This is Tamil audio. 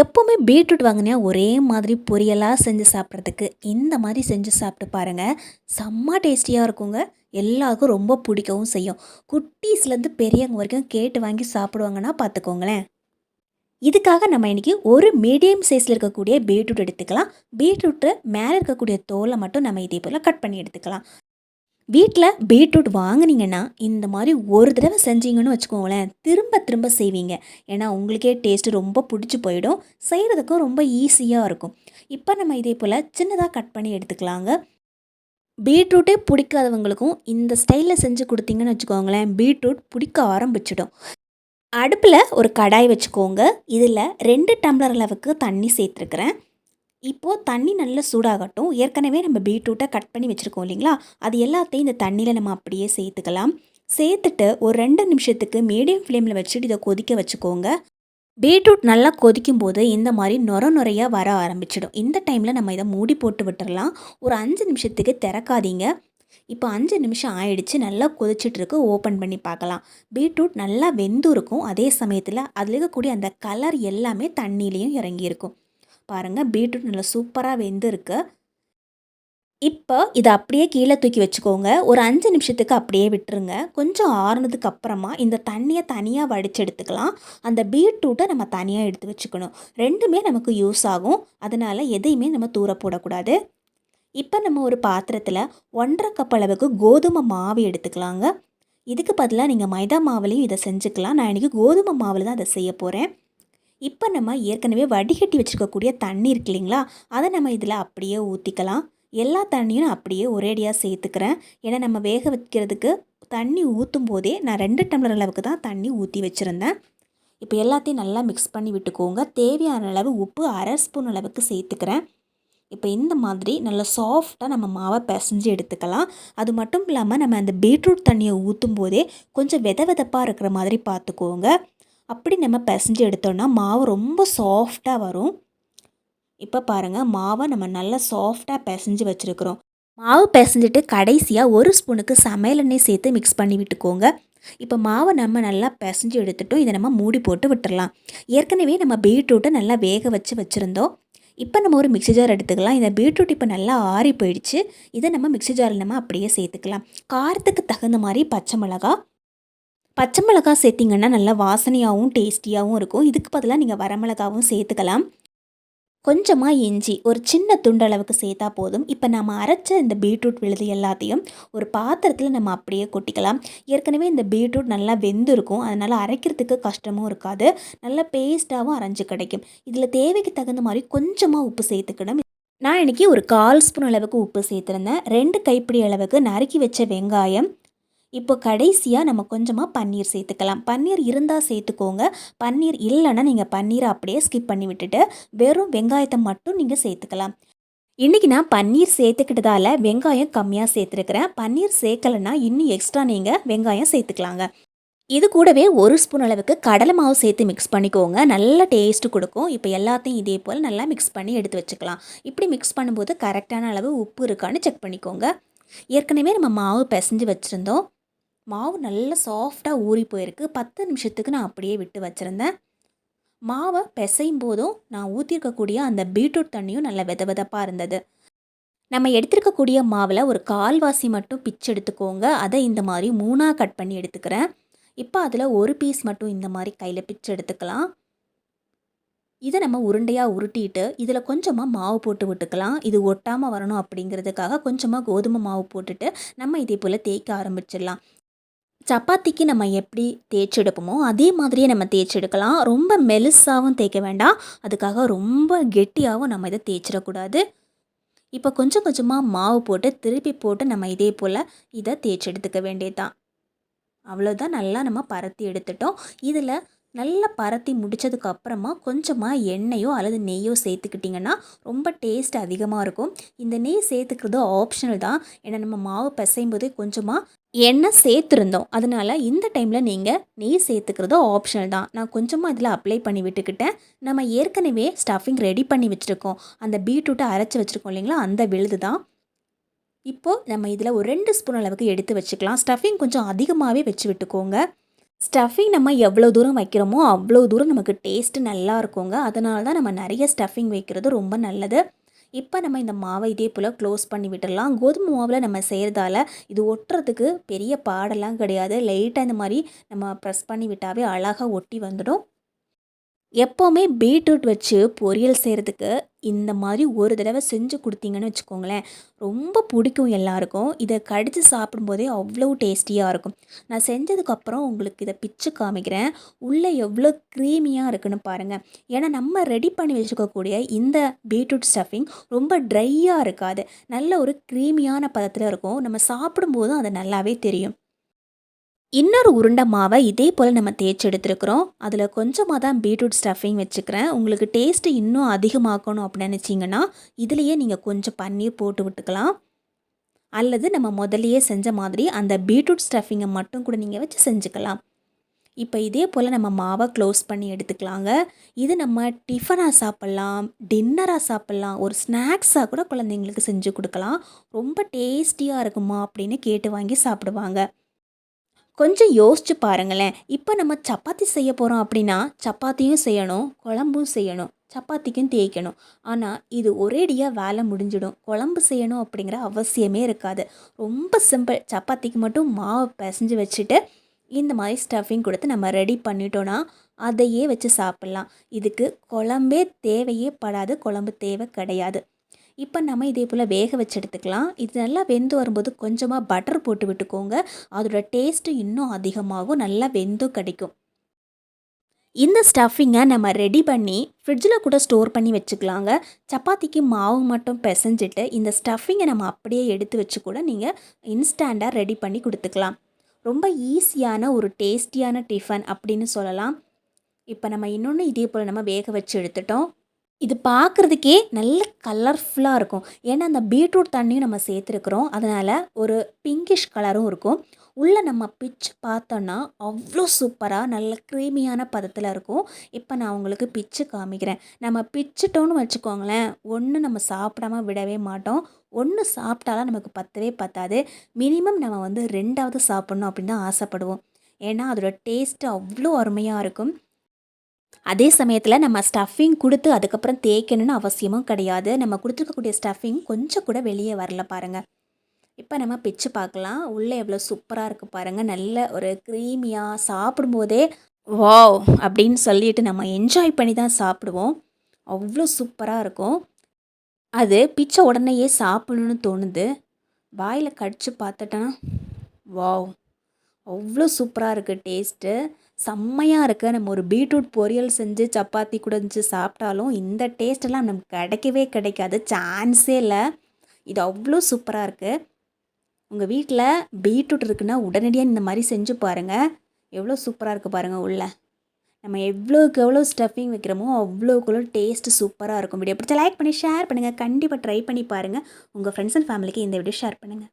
எப்போவுமே பீட்ரூட் வாங்கினா ஒரே மாதிரி பொரியலாக செஞ்சு சாப்பிட்றதுக்கு. இந்த மாதிரி செஞ்சு சாப்பிட்டு பாருங்கள் செம்ம டேஸ்டியாக இருக்குங்க. எல்லாருக்கும் ரொம்ப பிடிக்கவும் செய்யும். குட்டீஸ்லேருந்து பெரியவங்க வரைக்கும் கேட்டு வாங்கி சாப்பிடுவாங்கன்னா பார்த்துக்கோங்களேன். இதுக்காக நம்ம இன்றைக்கி ஒரு மீடியம் சைஸில் இருக்கக்கூடிய பீட்ரூட் எடுத்துக்கலாம். பீட்ரூட்டு மேலே இருக்கக்கூடிய தோலை மட்டும் நம்ம இதே போல் கட் பண்ணி எடுத்துக்கலாம். வீட்டில் பீட்ரூட் வாங்குனீங்கன்னா இந்த மாதிரி ஒரு தடவை செஞ்சீங்கன்னு வச்சுக்கோங்களேன் திரும்ப திரும்ப செய்வீங்க. ஏன்னா உங்களுக்கே டேஸ்ட்டு ரொம்ப பிடிச்சி போயிடும். செய்கிறதுக்கும் ரொம்ப ஈஸியாக இருக்கும். இப்போ நம்ம இதே போல் சின்னதாக கட் பண்ணி எடுத்துக்கலாங்க. பீட்ரூட்டே பிடிக்காதவங்களுக்கும் இந்த ஸ்டைலில் செஞ்சு கொடுத்தீங்கன்னு வச்சுக்கோங்களேன் பீட்ரூட் பிடிக்க ஆரம்பிச்சிடும். அடுப்பில் ஒரு கடாய் வச்சுக்கோங்க. இதில் ரெண்டு டம்ளர் அளவுக்கு தண்ணி சேர்த்துருக்குறேன். இப்போது தண்ணி நல்லா சூடாகட்டும். ஏற்கனவே நம்ம பீட்ரூட்டை கட் பண்ணி வச்சுருக்கோம் இல்லைங்களா? அது எல்லாத்தையும் இந்த தண்ணியில் நம்ம அப்படியே சேர்த்துக்கலாம். சேர்த்துட்டு ஒரு ரெண்டு நிமிஷத்துக்கு மீடியம் ஃப்ளேமில் வச்சுட்டு இதை கொதிக்க வச்சுக்கோங்க. பீட்ரூட் நல்லா கொதிக்கும் போது இந்த மாதிரி நொர நுறையாக வர ஆரம்பிச்சிடும். இந்த டைமில் நம்ம இதை மூடி போட்டு விட்டுறலாம். ஒரு அஞ்சு நிமிஷத்துக்கு திறக்காதீங்க. இப்போ அஞ்சு நிமிஷம் ஆயிடுச்சு. நல்லா கொதிச்சிட்ருக்கு ஓப்பன் பண்ணி பார்க்கலாம். பீட்ரூட் நல்லா வெந்து இருக்கும் அதே சமயத்தில் அதில் இருக்கக்கூடிய அந்த கலர் எல்லாமே தண்ணியிலையும் இறங்கியிருக்கும். பாருங்கள் பீட்ரூட் நல்லா சூப்பராக வெந்திருக்கு. இப்போ இதை அப்படியே கீழே தூக்கி வச்சுக்கோங்க. ஒரு அஞ்சு நிமிஷத்துக்கு அப்படியே விட்டுருங்க. கொஞ்சம் ஆறுனதுக்கு அப்புறமா இந்த தண்ணியை தனியாக வடித்து எடுத்துக்கலாம். அந்த பீட்ரூட்டை நம்ம தனியாக எடுத்து வச்சுக்கணும். ரெண்டுமே நமக்கு யூஸ் ஆகும். அதனால் எதையுமே நம்ம தூர போடக்கூடாது. இப்போ நம்ம ஒரு பாத்திரத்தில் ஒன்றரை கப் அளவுக்கு கோதுமை மாவு எடுத்துக்கலாங்க. இதுக்கு பதிலாக நீங்கள் மைதா மாவுலேயும் இதை செஞ்சுக்கலாம். நான் இன்றைக்கி கோதுமை மாவில் தான் அதை செய்ய போகிறேன் இப்போ நம்ம ஏற்கனவே வடிகட்டி வச்சுருக்கக்கூடிய தண்ணி இருக்கு இல்லைங்களா? அதை நம்ம இதில் அப்படியே ஊற்றிக்கலாம் எல்லா தண்ணியும் நான் அப்படியே ஒரேடியாக சேர்த்துக்கிறேன். ஏன்னா நம்ம வேக வைக்கிறதுக்கு தண்ணி ஊற்றும் போதே நான் ரெண்டு டம்ளர் அளவுக்கு தான் தண்ணி ஊற்றி வச்சுருந்தேன். இப்போ எல்லாத்தையும் நல்லா மிக்ஸ் பண்ணி விட்டுக்கோங்க. தேவையான அளவு உப்பு அரை ஸ்பூன் அளவுக்கு சேர்த்துக்கிறேன். இப்போ இந்த மாதிரி நல்லா சாஃப்டாக நம்ம மாவை பிசைஞ்சு எடுத்துக்கலாம். அது மட்டும் இல்லாமல் நம்ம அந்த பீட்ரூட் தண்ணியை ஊற்றும் போதே கொஞ்சம் வித விதப்பாக இருக்கிற மாதிரி பார்த்துக்கோங்க. அப்படி நம்ம பிசைஞ்சு எடுத்தோன்னா மாவு ரொம்ப சாஃப்டாக வரும். இப்போ பாருங்கள் மாவை நம்ம நல்லா சாஃப்டாக பிசைஞ்சு வச்சுருக்குறோம். மாவு பிசைஞ்சிட்டு கடைசியாக ஒரு ஸ்பூனுக்கு சமையல் எண்ணெய் சேர்த்து மிக்ஸ் பண்ணி விட்டுக்கோங்க. இப்போ மாவை நம்ம நல்லா பிசைஞ்சு எடுத்துட்டோம். இதை நம்ம மூடி போட்டு விட்டுடலாம் ஏற்கனவே நம்ம பீட்ரூட்டை நல்லா வேக வச்சு வச்சுருந்தோம். இப்போ நம்ம ஒரு மிக்சி ஜார் எடுத்துக்கலாம். இந்த பீட்ரூட் இப்போ நல்லா ஆறி போயிடுச்சு. இதை நம்ம மிக்சி ஜாரில் நம்ம அப்படியே சேர்த்துக்கலாம். காரத்துக்கு தகுந்த மாதிரி பச்சை மிளகா பச்சை மிளகா சேர்த்திங்கன்னா நல்லா வாசனையாகவும் டேஸ்டியாகவும் இருக்கும். இதுக்கு பதிலாக நீங்கள் வரமிளகாவும் சேர்த்துக்கலாம். கொஞ்சமாக இஞ்சி ஒரு சின்ன துண்டளவுக்கு சேர்த்தா போதும். இப்போ நம்ம அரைச்ச இந்த பீட்ரூட் விழுது எல்லாத்தையும் ஒரு பாத்திரத்தில் நம்ம அப்படியே கொட்டிக்கலாம். ஏற்கனவே இந்த பீட்ரூட் நல்லா வெந்திருக்கும். அதனால் அரைக்கிறதுக்கு கஷ்டமும் இருக்காது. நல்லா பேஸ்ட்டாகவும் அரைஞ்சு கிடைக்கும். இதில் தேவைக்கு தகுந்த மாதிரி கொஞ்சமாக உப்பு சேர்த்துக்கணும். நான் இன்றைக்கி ஒரு கால் ஸ்பூன் அளவுக்கு உப்பு சேர்த்துருந்தேன். ரெண்டு கைப்பிடி அளவுக்கு நறுக்கி வச்ச வெங்காயம் இப்போ கடைசியாக நம்ம கொஞ்சமாக பன்னீர் சேர்த்துக்கலாம். பன்னீர் இருந்தால் சேர்த்துக்கோங்க. பன்னீர் இல்லைன்னா நீங்கள் பன்னீரை அப்படியே ஸ்கிப் பண்ணி விட்டுட்டு வெறும் வெங்காயத்தை மட்டும் நீங்கள் சேர்த்துக்கலாம். இன்றைக்கி நான் பன்னீர் சேர்த்துக்கிட்டதால வெங்காயம் கம்மியாக சேர்த்துருக்குறேன். பன்னீர் சேர்க்கலைன்னா இன்னும் எக்ஸ்ட்ரா நீங்கள் வெங்காயம் சேர்த்துக்கலாங்க. இது கூடவே ஒரு ஸ்பூன் அளவுக்கு கடலை மாவு சேர்த்து மிக்ஸ் பண்ணிக்கோங்க. நல்ல டேஸ்ட்டு கொடுக்கும். இப்போ எல்லாத்தையும் இதே போல் நல்லா மிக்ஸ் பண்ணி எடுத்து வச்சுக்கலாம். இப்படி மிக்ஸ் பண்ணும்போது கரெக்டான அளவு உப்பு இருக்கான்னு செக் பண்ணிக்கோங்க. ஏற்கனவே நம்ம மாவு பிசைஞ்சு வச்சுருந்தோம். மாவு நல்லா சாஃப்டாக ஊறி போயிருக்கு. பத்து நிமிஷத்துக்கு நான் அப்படியே விட்டு வச்சுருந்தேன். மாவை பிசையும் போதும் நான் ஊற்றிருக்கக்கூடிய அந்த பீட்ரூட் தண்ணியும் நல்ல வித விதப்பாக இருந்தது. நம்ம எடுத்திருக்கக்கூடிய மாவில் ஒரு கால்வாசி மட்டும் பிச்சு எடுத்துக்கோங்க. அதை இந்த மாதிரி மூணாக கட் பண்ணி எடுத்துக்கிறேன். இப்போ அதில் ஒரு பீஸ் மட்டும் இந்த மாதிரி கையில் பிச்சு எடுத்துக்கலாம். இதை நம்ம உருண்டையாக உருட்டிட்டு இதில் கொஞ்சமாக மாவு போட்டு விட்டுக்கலாம். இது ஒட்டாமல் வரணும் அப்படிங்கிறதுக்காக கொஞ்சமாக கோதுமை மாவு போட்டுட்டு நம்ம இதே போல் தேய்க்க ஆரம்பிச்சிடலாம். சப்பாத்திக்கு நம்ம எப்படி தேய்ச்செடுப்போமோ அதே மாதிரியே நம்ம தேய்ச்செடுக்கலாம். ரொம்ப மெலிசாகவும் தேய்க்க வேண்டாம். அதுக்காக ரொம்ப கெட்டியாகவும் நம்ம இதை தேய்ச்சிடக்கூடாது. இப்போ கொஞ்சம் கொஞ்சமாக மாவு போட்டு திருப்பி போட்டு நம்ம இதே போல் இதை தேய்ச்சி எடுத்துக்க வேண்டியது தான் அவ்வளோதான் நல்லா நம்ம பரத்தி எடுத்துட்டோம். இதில் நல்லா பரத்தி முடித்ததுக்கு அப்புறமா கொஞ்சமாக எண்ணெயோ அல்லது நெய்யோ சேர்த்துக்கிட்டிங்கன்னா ரொம்ப டேஸ்ட் அதிகமாக இருக்கும். இந்த நெய் சேர்த்துக்கிறது ஆப்ஷனல் தான். ஏன்னா நம்ம மாவு பிசையும் போதே கொஞ்சமாக எண்ணெய் சேர்த்துருந்தோம். அதனால் இந்த டைமில் நீங்கள் நெய் சேர்த்துக்கிறது ஆப்ஷனல் தான். நான் கொஞ்சமாக இதில் அப்ளை பண்ணி விட்டுக்கிட்டேன். நம்ம ஏற்கனவே ஸ்டஃபிங் ரெடி பண்ணி வச்சுருக்கோம். அந்த பீட்ரூட்டை அரைச்சி வச்சுருக்கோம் இல்லைங்களா? அந்த விழுது தான். இப்போது நம்ம இதில் ஒரு ரெண்டு ஸ்பூன் அளவுக்கு எடுத்து வச்சுக்கலாம். ஸ்டஃபிங் கொஞ்சம் அதிகமாகவே வச்சு விட்டுக்கோங்க. ஸ்டஃபிங் நம்ம எவ்வளோ தூரம் வைக்கிறோமோ அவ்வளோ தூரம் நமக்கு டேஸ்ட்டு நல்லா இருக்குங்க. அதனால தான் நம்ம நிறைய ஸ்டஃபிங் வைக்கிறது ரொம்ப நல்லது. இப்போ நம்ம இந்த மாவை இதே போல் க்ளோஸ் பண்ணி விட்டுடலாம். கோதுமை மாவில் நம்ம செய்கிறதால இது ஒட்டுறதுக்கு பெரிய பாடெல்லாம் கிடையாது. லைட்டாக இந்த மாதிரி நம்ம ப்ரெஸ் பண்ணி விட்டாவே அழகாக ஒட்டி வந்துடும். எப்போவுமே பீட்ரூட் வச்சு பொரியல் செய்கிறதுக்கு இந்த மாதிரி ஒரு தடவை செஞ்சு கொடுத்தீங்கன்னு வச்சுக்கோங்களேன் ரொம்ப பிடிக்கும் எல்லாருக்கும். இதை கடித்து சாப்பிடும்போதே அவ்வளோ டேஸ்டியாக இருக்கும். நான் செஞ்சதுக்கப்புறம் உங்களுக்கு இதை பிச்சு காமிக்கிறேன். உள்ளே எவ்வளோ க்ரீமியாக இருக்குன்னு பாருங்கள் ஏன்னா நம்ம ரெடி பண்ணி வச்சுருக்கக்கூடிய இந்த பீட்ரூட் ஸ்டஃபிங் ரொம்ப ட்ரையாக இருக்காது. நல்ல ஒரு க்ரீமியான பதத்தில் இருக்கும். நம்ம சாப்பிடும்போதும் அது நல்லாவே தெரியும். இன்னொரு உருண்டை மாவை இதே போல் நம்ம தேய்ச்சி எடுத்துருக்குறோம். அதில் கொஞ்சமாக தான் பீட்ரூட் ஸ்டஃபிங் வச்சுக்கிறேன். உங்களுக்கு டேஸ்ட்டு இன்னும் அதிகமாக்கணும் அப்படின்னு நினச்சிங்கன்னா இதுலேயே நீங்கள் கொஞ்சம் பன்னீர் போட்டு விட்டுக்கலாம். அல்லது நம்ம முதல்லையே செஞ்ச மாதிரி அந்த பீட்ரூட் ஸ்டஃபிங்கை மட்டும் கூட நீங்கள் வச்சு செஞ்சுக்கலாம். இப்போ இதே போல் நம்ம மாவை க்ளோஸ் பண்ணி எடுத்துக்கலாங்க. இது நம்ம டிஃபனாக சாப்பிட்லாம் டின்னராக சாப்பிட்லாம் ஒரு ஸ்நாக்ஸாக கூட குழந்தைங்களுக்கு செஞ்சு கொடுக்கலாம். ரொம்ப டேஸ்டியாக இருக்குமா அப்படின்னு கேட்டு வாங்கி சாப்பிடுவாங்க. கொஞ்சம் யோசிச்சு பாருங்களேன். இப்போ நம்ம சப்பாத்தி செய்ய போகிறோம் அப்படின்னா சப்பாத்தியும் செய்யணும் குழம்பும் செய்யணும் சப்பாத்திக்கும் தேய்க்கணும். ஆனால் இது ஒரேடியாக வேலை முடிஞ்சிடும். குழம்பு செய்யணும் அப்படிங்கிற அவசியமே இருக்காது. ரொம்ப சிம்பிள். சப்பாத்திக்கு மட்டும் மாவு பிசைஞ்சு வச்சுட்டு இந்த மாதிரி ஸ்டஃபிங் கொடுத்து நம்ம ரெடி பண்ணிட்டோன்னா அதையே வச்சு சாப்பிட்லாம். இதுக்கு குழம்பே தேவையே படாது. குழம்பு தேவை கிடையாது. இப்போ நம்ம இதே போல் வேக வச்சு எடுத்துக்கலாம். இது நல்லா வெந்து வரும்போது கொஞ்சமாக பட்டர் போட்டு விட்டுக்கோங்க. அதோட டேஸ்ட்டு இன்னும் அதிகமாகும். நல்லா வெந்தும் கிடைக்கும். இந்த ஸ்டஃபிங்கை நம்ம ரெடி பண்ணி ஃப்ரிட்ஜில் கூட ஸ்டோர் பண்ணி வச்சுக்கலாங்க. சப்பாத்திக்கு மாவு மட்டும் பிசைஞ்சிட்டு இந்த ஸ்டஃபிங்கை நம்ம அப்படியே எடுத்து வச்சு கூட நீங்கள் இன்ஸ்டண்ட்டாக ரெடி பண்ணி கொடுத்துக்கலாம். ரொம்ப ஈஸியான ஒரு டேஸ்டியான டிஃபன் அப்படின்னு சொல்லலாம். இப்போ நம்ம இன்னொன்று இதே போல் நம்ம வேக வச்சு எடுத்துட்டோம். இது பார்க்குறதுக்கே நல்ல கலர்ஃபுல்லாக இருக்கும். ஏன்னா அந்த பீட்ரூட் தண்ணியும் நம்ம சேர்த்துருக்குறோம். அதனால் ஒரு பிங்கிஷ் கலரும் இருக்கும். உள்ளே நம்ம பிச்சு பார்த்தோன்னா அவ்வளோ சூப்பராக நல்ல க்ரீமியான பதத்தில் இருக்கும். இப்போ நான் உங்களுக்கு பிச்சு காமிக்கிறேன். நம்ம பிச்சுட்டோன்னு வச்சுக்கோங்களேன் ஒன்று நம்ம சாப்பிடாம விடவே மாட்டோம். ஒன்று சாப்பிட்டாலாம் நமக்கு பத்தவே பத்தாது. மினிமம் நம்ம வந்து ரெண்டாவது சாப்பிட்ணும் அப்படின்னு தான் ஆசைப்படுவோம். ஏன்னா அதோடய டேஸ்ட்டு அவ்வளோ அருமையாக இருக்கும். அதே சமயத்தில் நம்ம ஸ்டஃபிங் கொடுத்து அதுக்கப்புறம் தேய்க்கணும்னு அவசியமும் கிடையாது. நம்ம கொடுத்துருக்கக்கூடிய ஸ்டஃபிங் கொஞ்சம் கூட வெளியே வரல பாருங்கள் இப்போ நம்ம பிச்சு பார்க்கலாம். உள்ளே எவ்வளோ சூப்பராக இருக்குது பாருங்கள் நல்ல ஒரு க்ரீமியாக சாப்பிடும்போதே வாவ்! அப்படின்னு சொல்லிட்டு நம்ம என்ஜாய் பண்ணி தான் சாப்பிடுவோம். அவ்வளோ சூப்பராக இருக்கும். அது பிச்சை உடனேயே சாப்பிடணுன்னு தோணுது. வாயில் கடிச்சு பார்த்துட்டேன்னா வாவ்! அவ்வளோ சூப்பராக இருக்குது டேஸ்ட்டு. செம்மையாக இருக்குது நம்ம ஒரு பீட்ரூட் பொரியல் செஞ்சு சப்பாத்தி கூட சாப்பிட்டாலும் இந்த டேஸ்ட்டெல்லாம் நமக்கு கிடைக்கவே கிடைக்காது. சான்ஸே இல்லை. இது அவ்வளோ சூப்பராக இருக்குது உங்கள் வீட்டில் பீட்ரூட் இருக்குன்னா உடனடியாக இந்த மாதிரி செஞ்சு பாருங்கள் எவ்வளோ சூப்பராக இருக்குது பாருங்கள் உள்ள. நம்ம எவ்வளோக்கு எவ்வளோ ஸ்டஃபிங் வைக்கிறோமோ அவ்வளோக்குள்ள டேஸ்ட்டு சூப்பராக இருக்கும். வீடியோ பிடிச்ச லைக் பண்ணி ஷேர் பண்ணுங்கள் கண்டிப்பாக ட்ரை பண்ணி பாருங்கள் உங்கள் ஃப்ரெண்ட்ஸ் அண்ட் ஃபேமிலிக்கு இந்த வீடியோ ஷேர் பண்ணுங்கள்